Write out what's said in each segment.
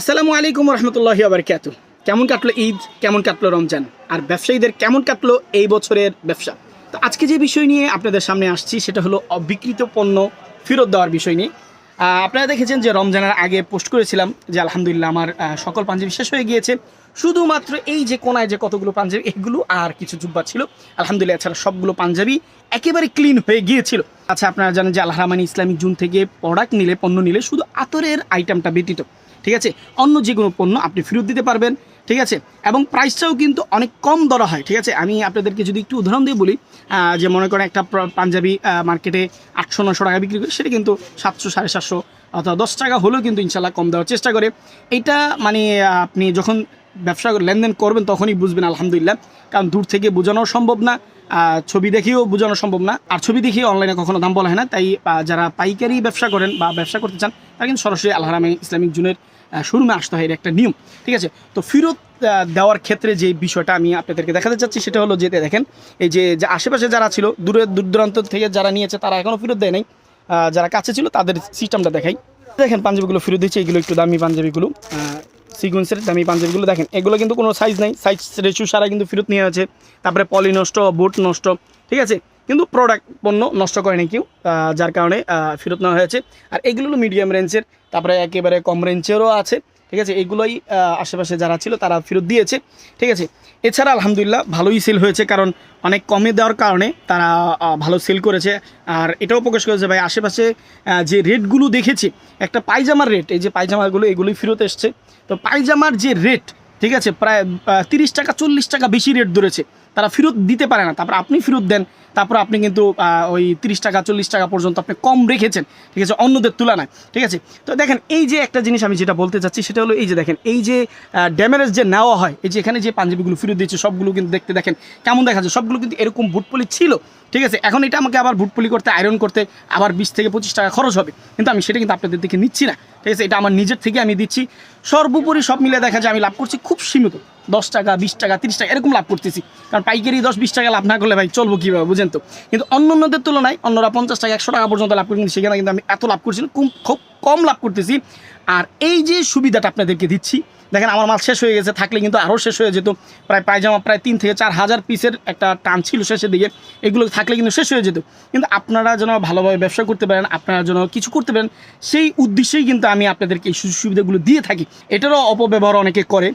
আসসালামু আলাইকুম রহমতুল্লাহি আবরকাত কেমন কাটলো ঈদ? কেমন কাটলো রমজান? আর ব্যবসায়ীদের কেমন কাটলো এই বছরের ব্যবসা? তো আজকে যে বিষয় নিয়ে আপনাদের সামনে আসছি, সেটা হলো অবিকৃত পণ্য ফেরত দেওয়ার বিষয় নিয়ে। আপনারা দেখেছেন যে রমজানের আগে পোস্ট করেছিলাম যে আলহামদুলিল্লাহ আমার সকল পাঞ্জাবি শেষ হয়ে গিয়েছে। শুধুমাত্র এই যে কোনায় যে কতগুলো পাঞ্জাবি, এগুলো আর কিছু জুব্বা ছিল। আলহামদুলিল্লাহ, এছাড়া সবগুলো পাঞ্জাবি একেবারে ক্লিন হয়ে গিয়েছিল। আচ্ছা আপনারা জানেন যে আল্লাহ রহমানি ইসলামিক জুন থেকে প্রোডাক্ট নিলে, পণ্য নিলে শুধু আতরের আইটেমটা ব্যতীত। ঠিক আছে? অন্য যে কোনো পণ্য আপনি ফেরত দিতে পারবেন, ঠিক আছে? এবং প্রাইসটাও কিন্তু অনেক কম দরা হয়, ঠিক আছে? আমি আপনাদেরকে যদি একটু উদাহরণ দিয়ে বলি যে মনে করেন একটা পাঞ্জাবি মার্কেটে আটশো, নশো টাকা বিক্রি করে, সেটা কিন্তু সাতশো, সাড়ে সাতশো অথবা দশ টাকা হলেও কিন্তু ইনশাল্লাহ কম দেওয়ার চেষ্টা করে। এটা মানে আপনি যখন ব্যবসা লেনদেন করবেন তখনই বুঝবেন, আলহামদুলিল্লাহ। কারণ দূর থেকে বোঝানো সম্ভব না ছবি দেখেও বোঝানো সম্ভব না। আর ছবি দেখে অনলাইনে কখনো দাম বলা হয় না। তাই যারা পাইকারি ব্যবসা করেন বা ব্যবসা করতে চান, তারা কিন্তু সরাসরি আলহারামে ইসলামিক জুনের শোরুমে আসতে হয় একটা নিয়ম, ঠিক আছে? তো ফেরত দেওয়ার ক্ষেত্রে যে বিষয়টা আমি আপনাদেরকে দেখাতে চাচ্ছি, সেটা হলো যেতে দেখেন, এই যে যে আশেপাশে যারা ছিল, দূরে, দূর দূরান্ত থেকে যারা নিয়েছে, তারা এখনও ফেরত দেয় নাই। যারা কাছে ছিল, তাদের সিস্টেমটা দেখাই। দেখেন, পাঞ্জাবিগুলো ফেরত দিচ্ছে এগুলো একটু দামি পাঞ্জাবিগুলো। সিকুয়েন্সের দামি পাঞ্জাবিগুলো, দেখেন, এগুলো কিন্তু কোনো সাইজ নাই। সাইজ রেশু সারা কিন্তু ফেরত নিয়ে আছে। তারপরে পলি নষ্ট বুট নষ্ট, ঠিক আছে? কিন্তু প্রোডাক্ট পণ্য নষ্ট করেনি কেউ যার কারণে ফেরত নেওয়া হয়েছে। আর এগুলো হলো মিডিয়াম রেঞ্জের তারপরে একেবারে কম রেঞ্জেরও আছে, ঠিক আছে? এগুলোই আশেপাশে যারা ছিল তারা ফেরত দিয়েছে, ঠিক আছে? এছাড়া আলহামদুলিল্লাহ ভালোই সেল হয়েছে, কারণ অনেক কমে দেওয়ার কারণে তারা ভালো সেল করেছে। আর এটাও প্রকাশ করেছে ভাই, আশেপাশে যে রেটগুলো দেখেছি, একটা পায়জামার রেট এই যে পায়জামাগুলো, এগুলোই ফেরত এসছে। তো পায়জামার যে রেট ঠিক আছে? প্রায় তিরিশ টাকা, চল্লিশ টাকা বেশি রেট ধরেছে। তারা ফেরত দিতে পারে না। তারপর আপনি ফেরত দেন তারপর আপনি কিন্তু ওই তিরিশ টাকা, চল্লিশ টাকা পর্যন্ত আপনি কম রেখেছেন, ঠিক আছে, অন্যদের তুলনায়, ঠিক আছে? তো দেখেন, এই যে একটা জিনিস আমি যেটা বলতে চাচ্ছি, সেটা হলো এই যে দেখেন, এই যে ড্যামেজ যে নেওয়া হয়, এই যে এখানে যে পাঞ্জাবিগুলো ফেরত দিচ্ছে সবগুলো কিন্তু দেখতে দেখেন কেমন দেখা যায় সবগুলো কিন্তু এরকম বুটপলি ছিল, ঠিক আছে? এখন এটা আমাকে আবার বুটপলি করতে আয়রন করতে, আবার বিশ থেকে পঁচিশ টাকা খরচ হবে, কিন্তু আমি সেটা কিন্তু আপনাদের দিকে নিচ্ছি না, ঠিক আছে? এটা আমার নিজের থেকে আমি দিচ্ছি, সর্বোপরি সব মিলে দেখা যায় আমি লাভ করছি খুব সীমিত, দশ টাকা, বিশ টাকা, তিরিশ টাকা, এরকম লাভ করতেছি, কারণ পাইকারি দশ, বিশ টাকা লাভ না করলে ভাই চলবো কীভাবে, বুঝেন? তো কিন্তু অন্য অন্যদের তুলনায় অন্যরা পঞ্চাশ টাকা, একশো টাকা পর্যন্ত লাভ করে কিন্তু সেখানে কিন্তু আমি এত লাভ করছি, খুব কম লাভ করতেছি। আর এই যে সুবিধাটা আপনাদেরকে দিচ্ছি, দেখেন আমার মাল শেষ হয়ে গেছে, থাকলে কিন্তু আরও শেষ হয়ে যেত। প্রায় পায়জামা, প্রায় তিন থেকে চার হাজার পিসের একটা টান ছিল শেষের দিকে, এগুলো থাকলে কিন্তু শেষ হয়ে যেত। কিন্তু আপনারা যেন ভালোভাবে ব্যবসা করতে পারেন, আপনারা যেন কিছু করতে পারেন, সেই উদ্দেশ্যেই কিন্তু আমি আপনাদেরকে এই সুযোগ সুবিধাগুলো দিয়ে থাকি। এটারও অপব্যবহার অনেকে করে।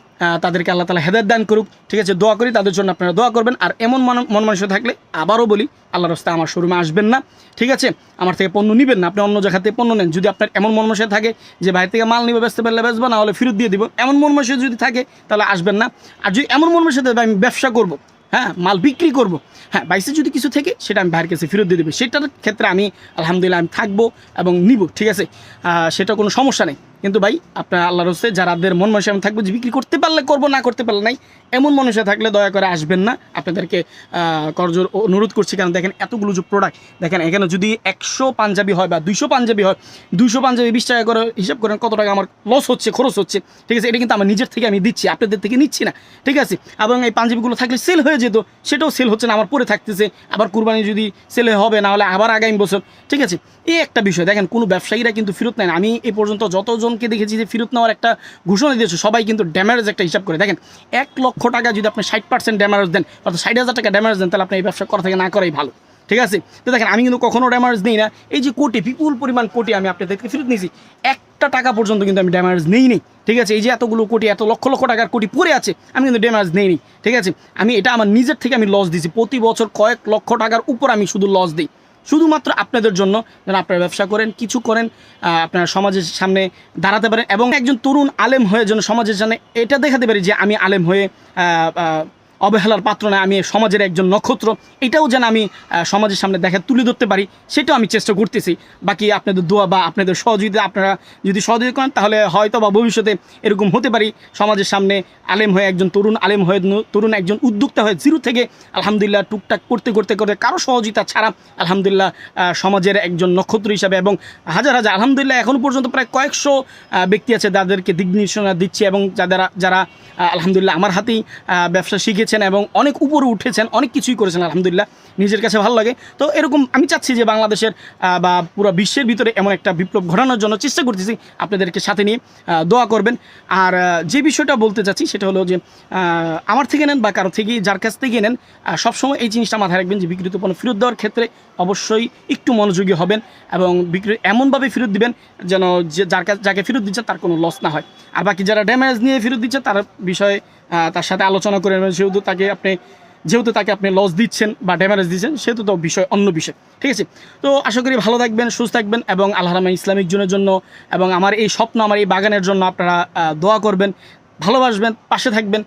তাদেরকে আল্লাহ তালা হেদায়ত দান করুক। ঠিক আছে, দোয়া করি, তাদের জন্য আপনারা দোয়া করবেন। আর এমন মন মন মানুষ থাকলে আবারও বলি আল্লাহ রাস্তায় আমার শোরুমে আসবেন না। ঠিক আছে, আমার থেকে পণ্য নেবেন না, আপনি অন্য জায়গা থেকে পণ্য নেন। যদি আপনার এমন মন থাকে যে বাইরে থেকে মাল নিবে, বেচতে পারলে বেচবো, না হলে ফেরত দিয়ে দিব। এমন মন যদি থাকে, তাহলে আসবেন না। আর যদি এমন মন মানসিকতা আমি ব্যবসা করব হ্যাঁ মাল বিক্রি করব হ্যাঁ বাইসে যদি কিছু থেকে, সেটা আমি বাইরের কাছে ফেরত দিয়ে দেবে। সেটার ক্ষেত্রে আমি, আলহামদুলিল্লাহ, আমি থাকব এবং নিব। ঠিক আছে সেটা কোনো সমস্যা নেই। কিন্তু ভাই, আপনার আল্লাহর হচ্ছে যারাদের মন আমি থাকব যে বিক্রি করতে পারলে করব, না করতে পারলে নাই, এমন মানুষে থাকলে দয়া করে আসবেন না। আপনাদেরকে করজোর অনুরোধ করছি, কারণ দেখেন এতগুলো যে প্রোডাক্ট দেখেন এখানে যদি একশো পাঞ্জাবি হয় বা দুইশো পাঞ্জাবি হয়, দুইশো পাঞ্জাবি বিশ টাকা করে হিসাব করেন কত টাকা আমার লস হচ্ছে, খরচ হচ্ছে, ঠিক আছে? এটা কিন্তু আমার নিজের থেকে আমি দিচ্ছি, আপনাদের থেকে নিচ্ছি না, ঠিক আছে? এবং এই পাঞ্জাবিগুলো থাকলে সেল হয়ে যেত, সেটাও সেল হচ্ছে না, আমার পরে থাকতেছে, আবার কুরবানি যদি সেলে হবে, না হলে আবার আগামী বছর, ঠিক আছে? এই একটা বিষয়, দেখেন কোনো ব্যবসায়ীরা কিন্তু ফেরত নেয় না। আমি এই পর্যন্ত যতজনকে দেখেছি যে ফেরত নেওয়ার একটা ঘোষণা দিয়েছে। সবাই কিন্তু ড্যামেজ একটা হিসাব করে। দেখেন, এক লক্ষ টাকা যদি আপনি ষাট পার্সেন্ট ড্যামেজ দেন, অর্থাৎ ষাট হাজার টাকা ড্যামেজ দেন, তাহলে আপনি এই ব্যবসা করা থেকে না করাই ভালো। ঠিক আছে? তো দেখেন, আমি কিন্তু কখনো ড্যামেজ নিই না। এই যে কোটি, বিপুল পরিমাণ কোটি আমি আপনাদেরকে ফেরত নিয়েছি, একটা টাকা পর্যন্ত কিন্তু আমি ড্যামেজ নেই নি। ঠিক আছে? এই যে এতগুলো কোটি, এত লক্ষ লক্ষ টাকার কোটি পড়ে আছে, আমি কিন্তু ড্যামেজ নেই নি। ঠিক আছে? আমি এটা আমার নিজের থেকে আমি লস দিয়েছি। প্রতি বছর কয়েক লক্ষ টাকার উপর আমি শুধু লস দিই। শুধুমাত্র আপনাদের জন্য যেন আপনারা ব্যবসা করেন, কিছু করেন আপনারা সমাজের সামনে দাঁড়াতে পারেন এবং একজন তরুণ আলেম হয়ে যেন সমাজের সামনে এটা দেখাতে পারি যে আমি আলেম হয়ে অবহেলার পাত্র না আমি সমাজের একজন নক্ষত্র। এটাও যেন আমি সমাজের সামনে দেখা তুলে ধরতে পারি, সেটাও আমি চেষ্টা করতেছি। বাকি আপনাদের দোয়া বা আপনাদের সহযোগিতা আপনারা যদি সহযোগিতা করেন, তাহলে হয়তো বা ভবিষ্যতে এরকম হতে পারি। সমাজের সামনে আলেম হয়ে একজন তরুণ, আলেম হয়ে তরুণ একজন উদ্যোক্তা হয়ে জিরো থেকে আলহামদুলিল্লাহ টুকটাক করতে করতে করতে কারও সহযোগিতা ছাড়া আলহামদুলিল্লাহ সমাজের একজন নক্ষত্র হিসাবে এবং হাজার হাজার, আলহামদুলিল্লাহ এখনও পর্যন্ত প্রায় কয়েকশো ব্যক্তি আছে যাদেরকে দিক নির্দেশনা দিচ্ছি এবং যারা যারা আলহামদুলিল্লাহ আমার হাতেই ব্যবসা শিখেছে রেখেছেন এবং অনেক উপরে উঠেছেন, অনেক কিছুই করেছেন, আলহামদুলিল্লাহ, নিজের কাছে ভালো লাগে। তো এরকম আমি চাচ্ছি যে বাংলাদেশের বা পুরো বিশ্বের ভিতরে এমন একটা বিপ্লব ঘটানোর জন্য চেষ্টা করতেছি আপনাদেরকে সাথে নিয়ে দোয়া করবেন। আর যে বিষয়টা বলতে চাচ্ছি সেটা হলো যে আমার থেকে নেন বা কারও থেকে, যার কাছ থেকে নেন সবসময় এই জিনিসটা মাথায় রাখবেন যে বিক্রিত পণ্য ফেরত দেওয়ার ক্ষেত্রে অবশ্যই একটু মনোযোগী হবেন এবং বিক্রি, এমনভাবে ফেরত দিবেন যেন যে, যার কাছে যাকে ফেরত দিচ্ছেন তার কোনো লস না হয়। আর বাকি যারা ড্যামেজ নিয়ে ফেরত দিচ্ছে তার বিষয়ে তার সাথে আলোচনা করে নেবেন। যেহেতু তাকে আপনি, যেহেতু তাকে আপনি লস দিচ্ছেন বা ড্যামেজ দিচ্ছেন, সেহেতু তো বিষয় অন্য বিষয়। ঠিক আছে? তো আশা করি ভালো থাকবেন, সুস্থ থাকবেন এবং আল্লাহ রহমান ইসলামিক জনের জন্য এবং আমার এই স্বপ্ন, আমার এই বাগানের জন্য আপনারা দোয়া করবেন, ভালোবাসবেন, পাশে থাকবেন।